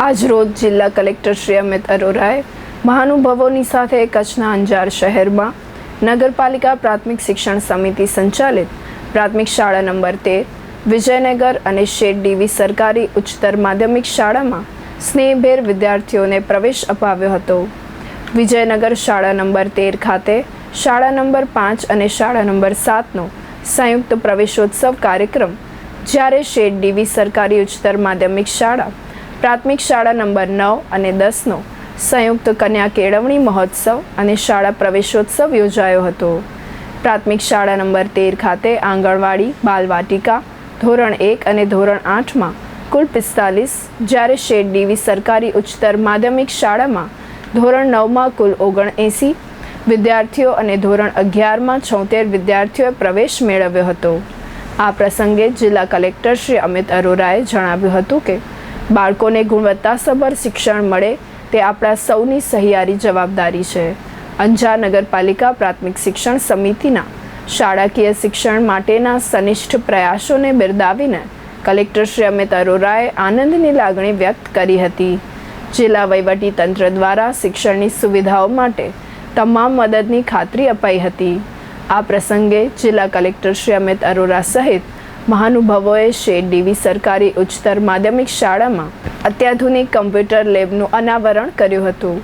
આજરોજ જિલ્લા કલેક્ટર શ્રી અમિત અરોરાએ મહાનુભાવોની સાથે કચ્છના અંજાર શહેરમાં નગરપાલિકા પ્રાથમિક શિક્ષણ સમિતિ સંચાલિત પ્રાથમિક શાળા નંબર તેર, વિજયનગર અને શેઠ ડીવી સરકારી ઉચ્ચતર માધ્યમિક શાળામાં સ્નેહભેર વિદ્યાર્થીઓને પ્રવેશ અપાવ્યો હતો. વિજયનગર શાળા નંબર તેર ખાતે શાળા નંબર પાંચ અને શાળા નંબર સાતનો સંયુક્ત પ્રવેશોત્સવ કાર્યક્રમ જ્યારે શેઠ ડીવી સરકારી ઉચ્ચતર માધ્યમિક શાળા પ્રાથમિક શાળા નંબર નવ અને દસનો સંયુક્ત કન્યા કેળવણી મહોત્સવ અને શાળા પ્રવેશોત્સવ યોજાયો હતો. પ્રાથમિક શાળા નંબર તેર ખાતે આંગણવાડી, બાલવાટિકા, ધોરણ એક અને ધોરણ આઠમાં કુલ પિસ્તાલીસ, જ્યારે શેઠ ડીવી સરકારી ઉચ્ચતર માધ્યમિક શાળામાં ધોરણ નવમાં કુલ ઓગણએંસી વિદ્યાર્થીઓ અને ધોરણ અગિયારમાં છોતેર વિદ્યાર્થીઓએ પ્રવેશ મેળવ્યો હતો. આ પ્રસંગે જિલ્લા કલેક્ટર શ્રી અમિત અરોરાએ જણાવ્યું હતું કે બાળકોને ગુણવત્તાસભર શિક્ષણ મળે તે આપણા સૌની સહિયારી જવાબદારી છે. અંજા નગરપાલિકા પ્રાથમિક શિક્ષણ સમિતિના શાળાકીય શિક્ષણ માટેના સનિષ્ઠ પ્રયાસોને બિરદાવીને કલેક્ટર શ્રી અમિત અરોરાએ આનંદની લાગણી વ્યક્ત કરી હતી. જિલ્લા વહીવટી તંત્ર દ્વારા શિક્ષણની સુવિધાઓ માટે તમામ મદદની ખાતરી અપાઈ હતી. આ પ્રસંગે જિલ્લા કલેક્ટર શ્રી અમિત અરોરા સહિત મહાનુભાવોએ શેઠ ડીવી સરકારી ઉચ્ચતર માધ્યમિક શાળામાં અત્યાધુનિક કમ્પ્યુટર લેબનું અનાવરણ કર્યું હતું.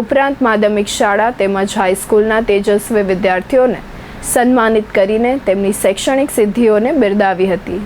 ઉપરાંત માધ્યમિક શાળા તેમજ હાઈસ્કૂલના તેજસ્વી વિદ્યાર્થીઓને સન્માનિત કરીને તેમની શૈક્ષણિક સિદ્ધિઓને બિરદાવી હતી.